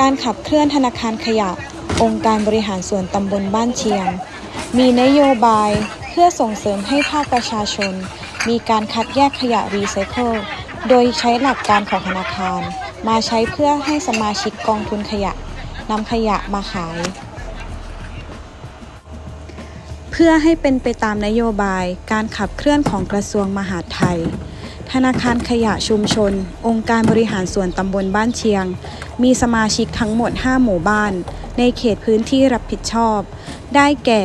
การขับเคลื่อนธนาคารขยะ องค์การบริหารส่วนตำบลบ้านเชียง มีนโยบายเพื่อส่งเสริมให้ภาคประชาชน มีการคัดแยกขยะรีไซเคิลโดยใช้หลักการของธนาคาร มาใช้เพื่อให้สมาชิกกองทุนขยะนำขยะมาขาย เพื่อให้เป็นไปตามนโยบายการขับเคลื่อนของกระทรวงมหาดไทย ธนาคารขยะชุมชน องค์การบริหารส่วนตำบลบ้านเชียง มีสมาชิกทั้งหมด 5 หมู่บ้าน ในเขตพื้นที่รับผิดชอบ ได้แก่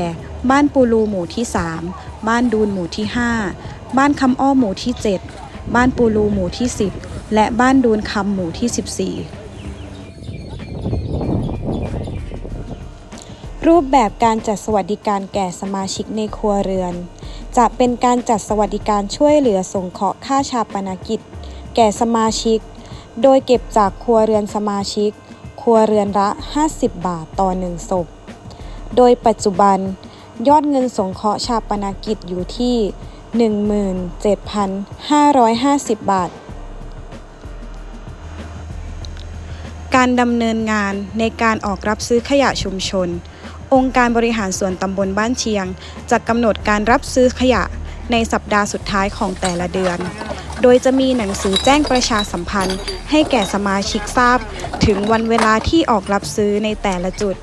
บ้านปูรูหมู่ที่ 3 บ้านดูนหมู่ที่ 5 บ้านคำอ้อหมู่ที่ 7 บ้านปูรูหมู่ที่ 10 และบ้านดูนคำหมู่ที่ 14รูปแบบการจัดสวัสดิการแก่สมาชิกในครัวเรือน จะเป็นการจัดสวัสดิการช่วยเหลือสงเคราะห์ค่าชาปนกิจ แก่สมาชิก โดยเก็บจากครัวเรือนสมาชิก ครัวเรือนละ 50 บาทต่อหนึ่งศพ โดยปัจจุบัน ยอดเงินสงเคราะห์ชาปนกิจอยู่ที่ 17,550 บาท การดำเนินงานในการออกรับซื้อขยะชุมชน องค์การบริหารส่วนตำบลบ้านเชียง จะกำหนดการรับซื้อขยะในสัปดาห์สุดท้ายของแต่ละเดือน โดยจะมีหนังสือแจ้งประชาสัมพันธ์ ให้แก่สมาชิกทราบ ถึงวันเวลาที่ออกรับซื้อในแต่ละจุด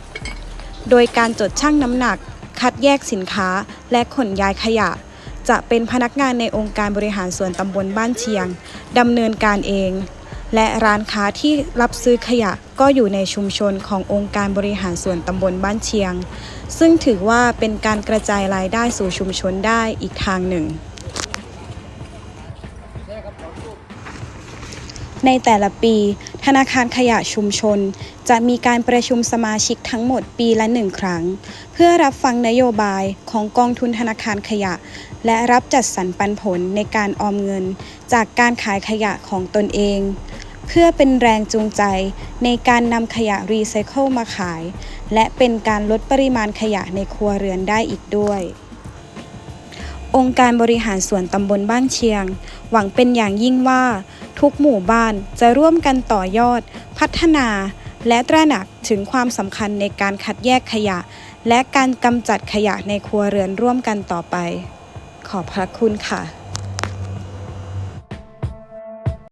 โดยการจดชั่งน้ำหนัก คัดแยกสินค้า และขนย้ายขยะ จะเป็นพนักงานในองค์การบริหารส่วนตำบลบ้านเชียงดำเนินการเอง และร้านค้าที่รับซื้อขยะ ก็อยู่ในชุมชนขององค์การบริหารส่วนตำบลบ้านเชียง ซึ่งถือว่าเป็นการกระจายรายได้สู่ชุมชนได้อีกทางหนึ่ง ในแต่ละปี ธนาคารขยะชุมชน จะมีการประชุมสมาชิกทั้งหมดปีละหนึ่งครั้ง เพื่อรับฟังนโยบายของกองทุนธนาคารขยะ และรับจัดสรรปันผลในการออมเงิน จากการขายขยะของตนเอง เพื่อเป็นแรงจูงใจในการนำขยะรีไซเคิลมาขาย และเป็นการลดปริมาณขยะในครัวเรือนได้อีกด้วย องค์การบริหารส่วนตำบลบ้านเชียง หวังเป็นอย่างยิ่งว่า ทุกหมู่บ้านจะร่วมกันต่อยอด พัฒนา และตระหนักถึงความสำคัญในการคัดแยกขยะ และการกำจัดขยะในครัวเรือนร่วมกันต่อไป ขอบพระคุณค่ะ